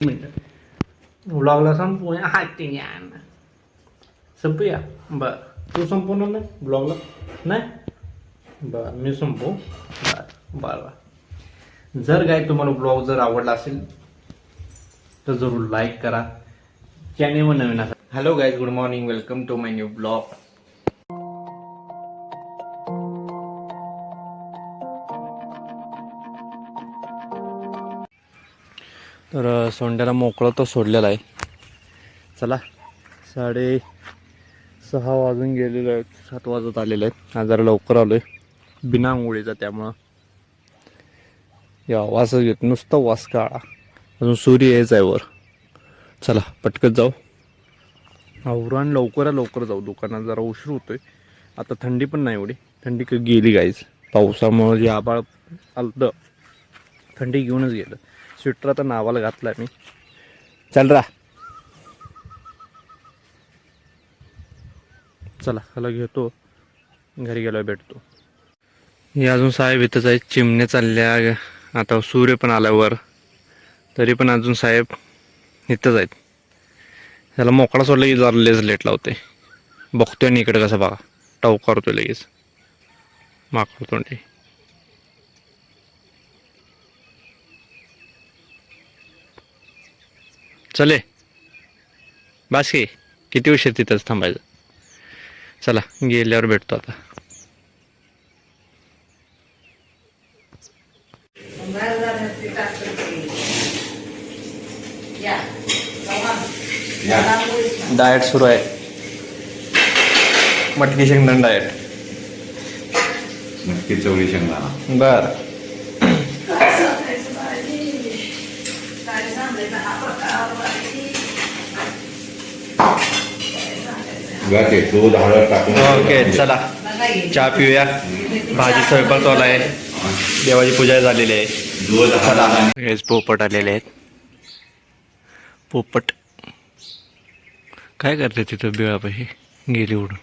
Minute ब्लॉगला संपवूया हाती संपूया बर तू संपवणार नाही ब्लॉगला नाही बर मी संपू बर बर बर जर काय तुम्हाला ब्लॉग जर आवडला असेल तर जरूर लाईक करा चॅनेलवर नवीन असा hello guys good morning welcome to my new blog तर सोंड्याला मोकळं तो सोडलेला आहे. चला साडे सहा वाजून गेलेलो आहेत सात वाजत आलेले आहेत. आज जरा लवकर आलो आहे बिना आंघोळीचा त्यामुळं. या वासच घेत नुसता वास काळा. अजून सूर्य यायचा आहे वर. चला पटकन जाऊ. आवरण लवकरात लवकर जाऊ. दुकानात जरा उशीर होतोय. आता थंडी पण नाही एवढी. थंडी क- गेली गाईज पावसामुळं जे आबाळ आलं थंडी घेऊनच गेलं. स्वेटर आता नावाला घातला मी. चल रा. चला ह्याला घेतो. घरी गेलो भेटतो. हे अजून साहेब इथंच आहे चिमणे चालल्या. आता सूर्य पण आल्यावर तरी पण अजून साहेब इथंच आहेत. ह्याला मोकळा सोडला की जरा लेज लेट लावते बघतोय आणि इकडे कसं बघा. टाऊ करतोय लगेच. माकड चले. बास की किती उशीर तिथंच थांबायचं? चला गेल्यावर भेटतो आता. डाएट सुरू आहे. मटकी शेंगदाण डाएट. नक्की चवळी शेंगदाणा. बर. गाते दूध हळद टाकून ओके चला. चहा पिऊया. भाजी स्वयंपाक चालू आहे. देवाची पूजा झालेली आहे. दूध चला. हेच पोपट आलेले आहेत. पोपट. काय करते तिथं बिळापाशी? गेली उडून.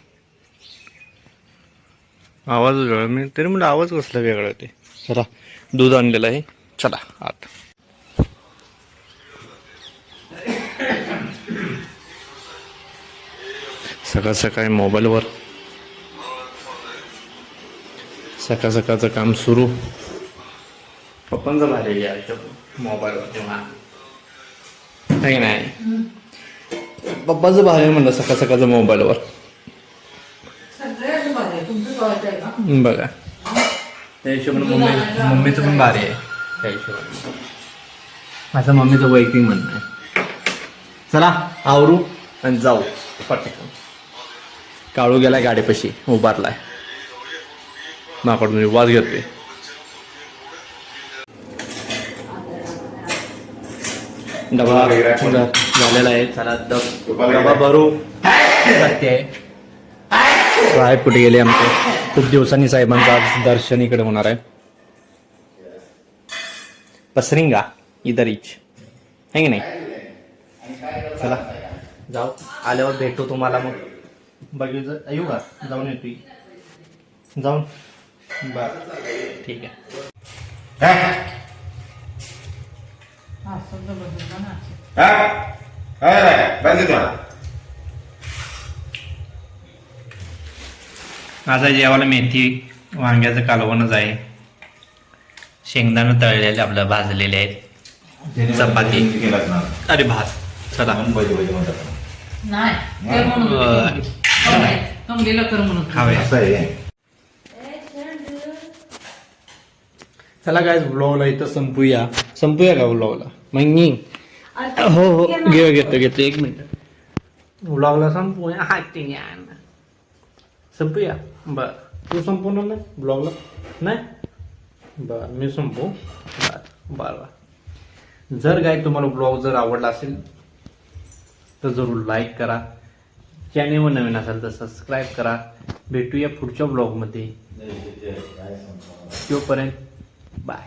आवाज वेगळा मी तरी म्हणलं आवाज कसला वेगळा ते. चला. दूध आणलेलं आहे. चला आत. सकाळ सकाळी मोबाईलवर. सकाळ सकाळचं काम सुरू. पप्पांचं भारी आहे मोबाईलवर तेव्हा आहे की नाही? पप्पाचं भारी म्हणलं सकाळ सकाळचं मोबाईलवर. बघा. त्या हिशोबाने मम्मी मम्मीचं पण भारी आहे. त्या हिशोबाने. माझं मम्मीचं वैयक्तिक म्हणणं आहे. चला आवरू आणि जाऊ. पटकन. काळू गेलाय गाडीपाशी उभारलाय. माकडून वाज घेतोय. डबा झालेला आहे. चला डब डबा भरू. साहेब कुठे गेले आमचे? खूप दिवसांनी साहेबांचं आज दर्शन इकडे होणार आहे. पसरिंगा इधर इच. है की नाही? चला. जाऊ. आल्यावर भेटू तुम्हाला मग. बघितलं येऊ का? जाऊन येतो जाऊन. बर. ठीक आहे. माझा जेवायला मेथी वांग्याचं कालवणच आहे. शेंगदाणं तळलेले आपलं भाजलेले आहेत. चपाती. अरे भात. चला. नाही. कमलेला कर म्हणून. खाऊया असं आहे. चला काय ब्लॉगला इथं संपूया. संपूया का ब्लॉगला मग मी हो हो. घेऊ घेतो घेतो. एक मिनिट. ब्लॉगला संपूया. हाती संपूया? बर. तू संपवणार नाही ब्लॉगला नाही? बर मी संपू बर बर. बर जर काय तुम्हाला ब्लॉग जर आवडला असेल तर जरूर लाईक करा. चॅनेलवर नवीन असाल तर सबस्क्राईब करा. भेटूया पुढच्या ब्लॉगमध्ये तोपर्यंत बाय